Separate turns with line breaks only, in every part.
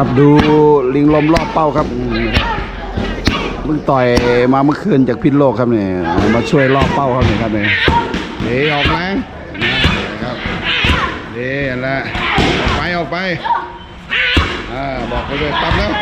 ครับดูลิงลมรอบเป้าครับอืมเพิ่งต่อยมาเมื่อคืนจากพิษโลกครับเนี่ยมาช่วยรอบเป้าครับเนี่ยครับเนี่ยเดี๋ยวออกแรงนะครับเดี๋ยวแหละออกไปออกไปอ่าบอกไปเลยปั๊บแล้ว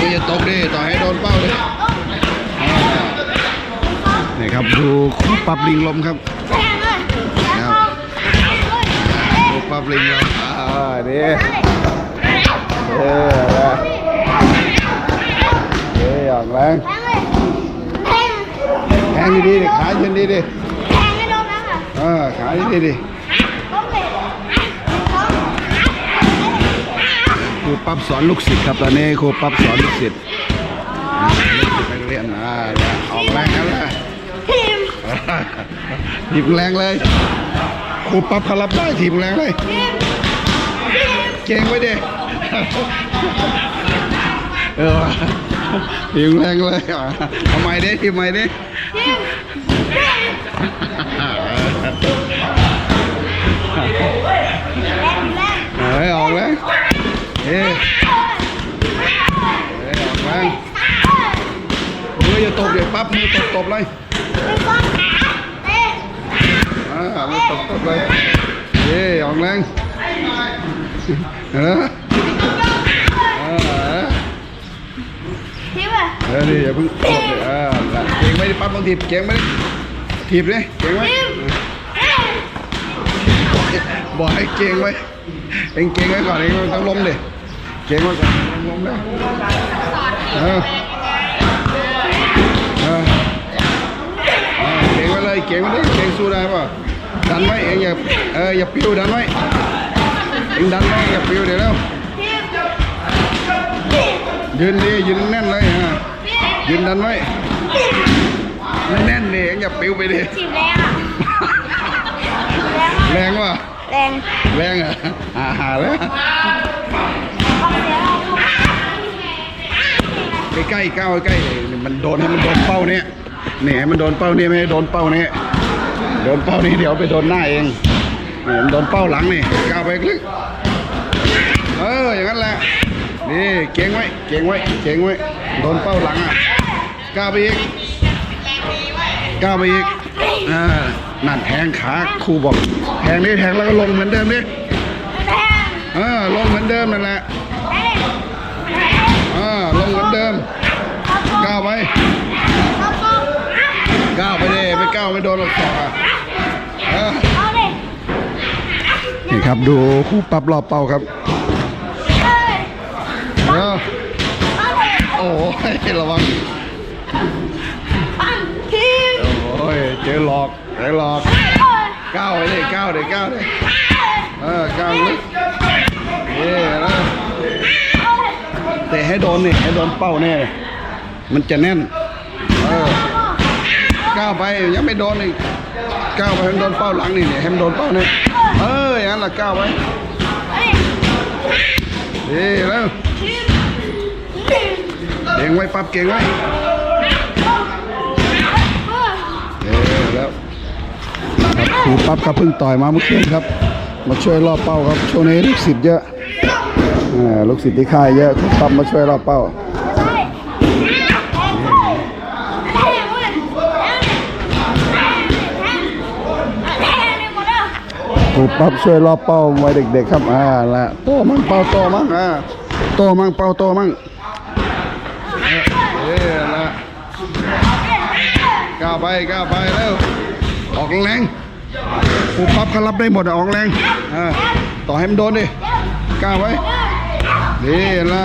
นี่จะตกดิต่อยให้โดนเป้าดิอ่านี่ครับดูคู่ปรับลิงลมครับครับคู่ปรับลิงลมอ่าเดี๋ยว เออนะเอ้ยออกแรงแทงดีๆดิขายืนดีดิเออขาดีๆดิครูปั๊บสอนลูกศิษย์ครับตอนนี้ครูปั๊บสอนลูกศิษย์ไปเรียนอ่าเนี่ยออกแรงแล้วนะถีบแรงเลยครูปั๊บเขารับได้ถีบแรงเลย เก่งไว้เดิ เออทีมแรงเลยอะทำไมดิทีมไมดิเฮ้ยออกแล้วเฮ้ยออกแรงมืออย่าตบเดี๋ยวปั๊บมือตบตบเลยอ่ามือตบตบเลยเฮ้ยออกแรงเออเออ เออนี่อย่าเพิ่งกดเลยเออน่ะเก่งไหมปั๊บต้องถีบเก่งไหมถีบเลยเก่งไหมบอกให้เก่งไว้เองเก่งไว้ก่อนเองต้องล้มดิเก่งไว้ก่อนล้มแล้วเออเออเออเก่งไว้เลยเก่งไว้ดิเก่งสู้ได้ป่ะดันไว้เองอย่าเอออย่าปิ้วดันไว้เองดันไว้อย่าปิ้วเดี๋ยวแล้ว ยืนดียืนแน่นเลยฮะยืนดันไว้แน่นๆเลยอย่าปิ้วไปดิ
จีบแรงอะ
แรงว่ะ
แรง
แรงอะอ่าหาแล้วใกล้ๆก้าวใกล้ๆมันโดนให้มันโดนเป้าเนี่ยนี่ให้มันโดนเป้าเนี่ยไม่ให้โดนเป้าเนี่ยโดนเป้านี้เดี๋ยวไปโดนหน้าเองนี่มันโดนเป้าหลังนี่ก้าวไปลึกเอออย่างนั้นแหละ นี่เก่งไว้เก่งไว้เก่งไว้โดนเป้าหลังอะก้าวไปอีกก้าวไปอีกอ่านั่นแทงขาครูบอกแทงนี่แทงแล้วก็ลงเหมือนเดิมดิ
แรง
เออลงเหมือนเดิมนั่นแหละเออลงเหมือนเดิมก้าวไปก้าวไปดิไม่ก้าวไม่โดนหรอกสอกอะเออ
เอาเลย
นี่ครับดูคู่ปรับรอบเป้าครับ
เอ้ย
เออ
เอาเลย
โอ้ยระวัง
ปังทีม
โอ้ยเจอหลอกเจอหลอกก้าวไปดิก้าวดิก้าวดิเออก้าวลึกเย้แล้ว
เอาเลย
เตะให้โดนนี่ให้โดนเป้าแน่เลยมันจะแน่นเออก้าวไปยังไม่โดนอีกก้าวไปให้โดนเป้าหลังนี่เนี่ยให้มันโดนเป้าเนี่ยเอออย่างนั้นละก้าวไป
เอ
ก่งไว้ปรับเก่งไว้
เออ
แล้วครับครูปั๊บก็เพิ่งต่อยมาเมื่อคืนครับ มาช่วยรอบเป้าครับช่วงนี้ลูกศิษย์เยอะอ่าลูกศิษย์ที่ค่ายเยอะครูปั๊บมาช่วยรอบเป้าครูปั๊บช่วยรอบเป้าไว้เด็กๆครับอ่าละโตมั่งเป้าโตมั่งอ่าโตมั่งเป้าโตมั่งเออละก้าวไปก้าวไปเร็วออกแรงครูปั๊บเขารับได้หมดออกแรงต่อให้มันโดนดิก้าวไว้ดีละ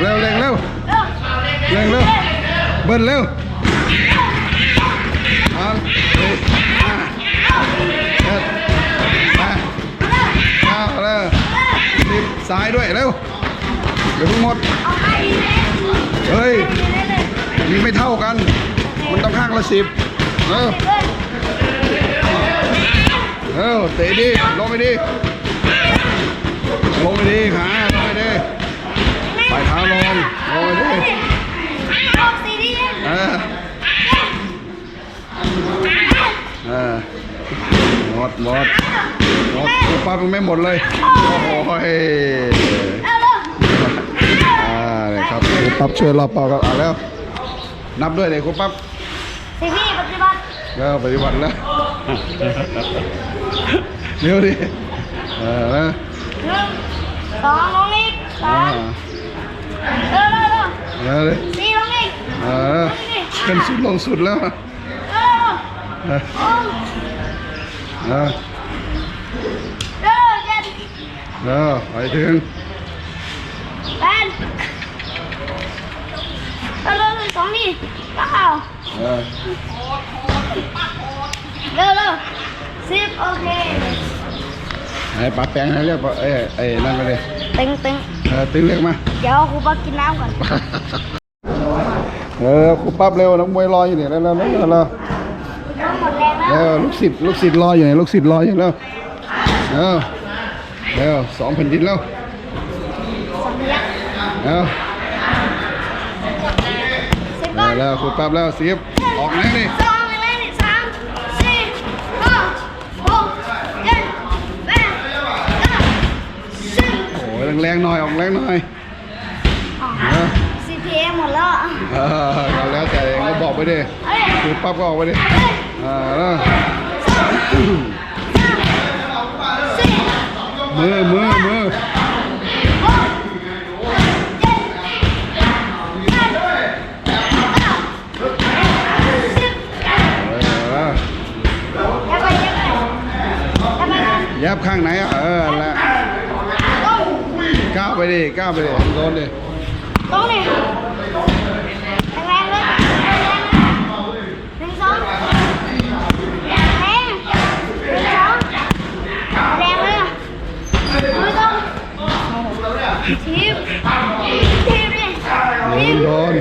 เร็วเร่งเร็วเร่งเร็วเบิ้ลเร็วซ้ายด้วยเร็วเดี๋ยวเพิ่งหมด เฮ้ยมีไม่เท่ากัน มันต้องข้างละสิบเออเออเตะดีลงไปดีลงไปดีขาลงไปดีปลายเท้าลงลงไปดีเออเออหมดหมดหมดป้ายังไม่หมดเลยโอ้โหย
เร็วเร็ว
อ่าเลยครับครูปั๊บช่วยรอบเป่าครับเอาแล้วนับด้วยเลยครูปั๊บ
สิพี่ปฏิบัติ
เริ่มปฏิบัติแล้วเร็วดิเออนะ
หนึ่งสองลงอีกสา
อ่าม
เร็วเร็วเร็ว
เร็วเลย
สี่ลงอีก
เออขึ้นสุดลงสุดแล้ว
เร็วเร็ว
เออ
ลง
เออ
เร็วเจ็ด
เออไปถึง
แปด เร็วเร็วเร็วสองนี่เก้า
เออ
เร็วเร็วสิบโอเค
ให้ปลาแปลงให้เรียกว่าเอ้ยไอ้นั่นไปเลย
ตึงตึง
เออตึงเรียกมา
เดี๋ยวครูปักกินน้ำก่อน
เออครูปั๊บเร็วนักมวยรออยู่เนี่ยแล้วแล้วแล้วแล้ว
หมดแรงแล้ว
เร็วลูกศิษย์ลูกศิษย์รออยู่เนี่ยลูกศิษย์รออยู่แล้วเร็วเร็วสองแผ่นดินแล้ว
สองยักษ์
เร็ว
สิบ
เร็
ก่อ
วนแล้วครูปั๊บแล้วสิบออกแรงดิ
สองแรงนี่สามสี่ห้าหกเจ็ดแปดเก้าสิบ
โอ้ยแรงๆหน่อยออกแรงหน่อยเออ
CPM หมดแล้วอะ
เออเอาแล้วแต่เองก็บอกไปดิ
เอ้ย
ครูปั๊บก็ออกไปดิ
เอ้ย
อ่าแล้ว
สองสามสี่
มือมือมือ
หกเจ็ดแปดเก้าสิบ
เออ
อย่าไปอย่าไปอย่าไปกัน
ยับข้างไหนอะเออแล้ว
ต้อง
ก้าวไปดิก้าวไปดิโดนดิ
ต้องนี่แรงๆเลยแรงๆเลยหนึ่งสองแรงแรงหนึ่งสองแรงเลยอะไม่ต้องทีบทีบดิ
โด
ที
น
บ
โดน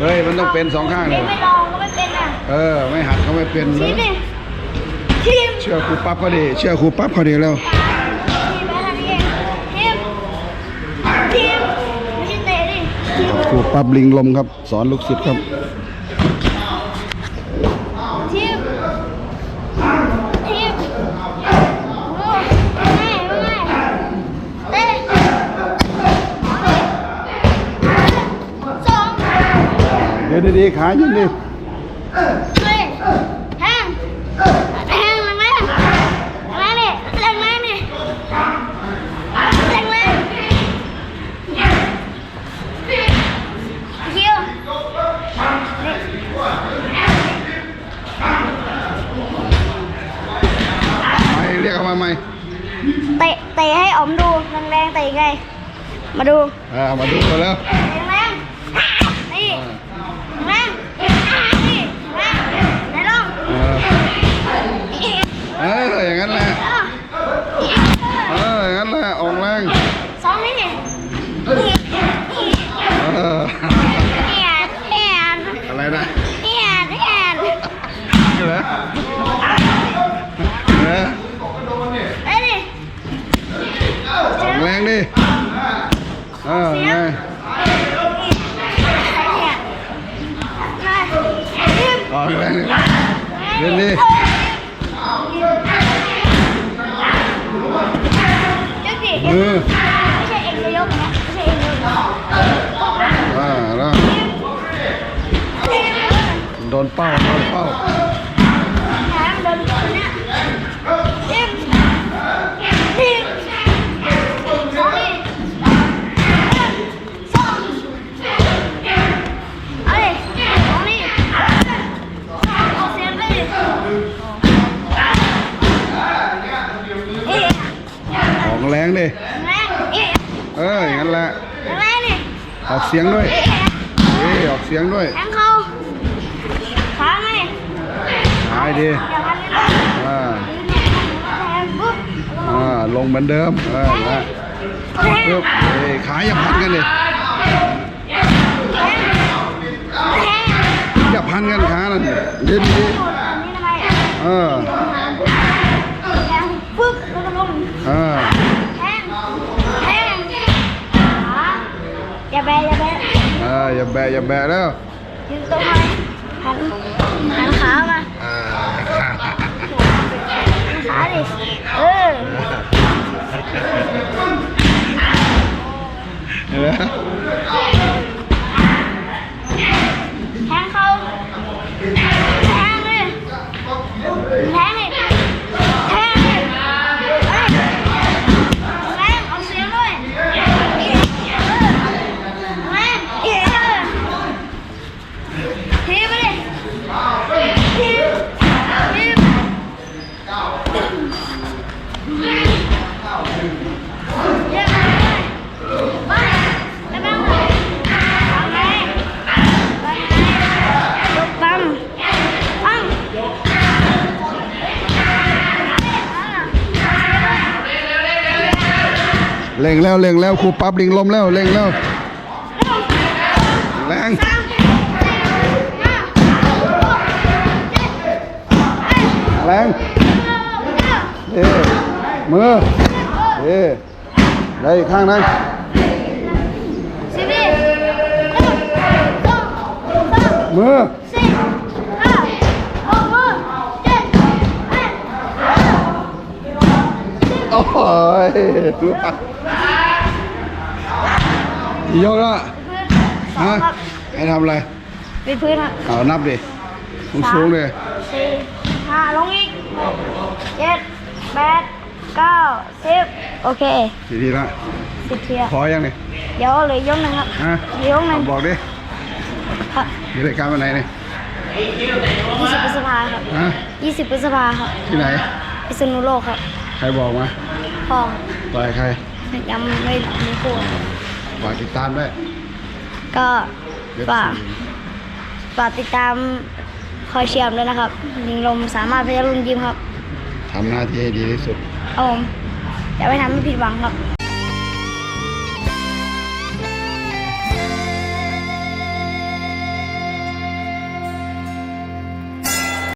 เฮ้
ยมันต้องเป็นสองข้างเล
เล่
ย
นไม่ลองก็ไม่เป็นอะ
เออ ไม่หัดก็ไม่เป็น
ที
นะ
ดิทีม
เชื่อครูปั๊บเขาดิเชื่อครูปั๊บเขาดิแล้ว
ทีมไปทางนี้เองทีมทีมไม่ใช่เตะดิทีม
ครูปั๊บลิงลมครับ สอนลูกศิษย์ครับ
ทีมทีมโอ้ไม่ไม่เตะสอง
เดี๋ยวดีๆขายิงดิ
เฮ้ยแทงแทงแรงแรงแรงนี่แรงแรงนี่แรงแรงคิวนี่
ไม่เรียกเขามาใหม่
เตะเตะให้อมดูแรงๆเตะยังไงมาดู
อ่ามาดูกันแล้ว
แรงๆนี่แรงนี่แรงไหนลอง
เออเอออย่างนั้นแหละ เอออย่างนั้นแหละออกแรง
สองนี่นี่
เออ
เอียดเอียด
อะไรนะ
เอียดเอียด
เหรอเออ
เอ้ยดิ
ออกแรงดิ เออไงออกแรงเล่นดิ
จังดิ
มือ
ไม่ใช่เองจะยกนะ ไม่ใช่เองจะยก
อ่าแล้วโดนเป้า โดนเป้า
เสียงด้
วย
เอ้
ยออกเสียงด้วย
แทงเขาขาไงหายดี
อ่าอ่าลงเหมือนเดิมอ่านะปึ๊บเอ้ยขาอย่าพันกันเลยอย่าพันกันขานั่นเล่นดีเออ
ปึ๊บแล้วก็ลง
อ่า
แบะอย่าแบะ
เอออย่าแบะอย่าแบะแล้ว
ยืนตรงไหนหันหันขามา
อ่า
ขาดิเออ
เห็นไหม
เร่งแล้วเร่
งแล้วครูปั๊บลิงลมแล้วเร่งแล้วแรงแรงเอมือเอ้ได้ข้างนั้น
สิบเอ็ดสองสาม
มือ
สี่ห้าหกเจ็ดแปด
โอ้ย กี่ยกละ
สอง
ฮะ
ครับ
ให้ทำอะไร
เป็นพื้นครับ
เอานับดิสูงๆเลย
สี่ห้าลงอีกเจ็ดแปดเก้าสิบโอเค
กี่ทีละ
สิบเทีย
พอยังเนี่ย
เดี๋ยวเหลือยกหนึ่งครับ
ฮะ
เหลือยกหนึ่ง
เอาบอกดิ
ครับ
มีรายการวันไหนเนี่ย
ยี่สิบพฤษภาครับ
ฮะ
ยี่สิบพฤษภาครับ
ที่ไหน
พิษณุโลกครับ
ใครบอกมา
พ่อ
ต่อยใคร
ยังไม่ไม่พูด
ฝากติดตามด้วย
ก็
เว็บ
ฝาก
สี่
ฝากติดตามคอยเชียร์ผมด้วยนะครับลิงลมสามารถพยัญชนะยิมครับ
ทำหน้าที่ให้ดีที่สุด
เอาผมจะไม่ทำให้ผิดหวังครับ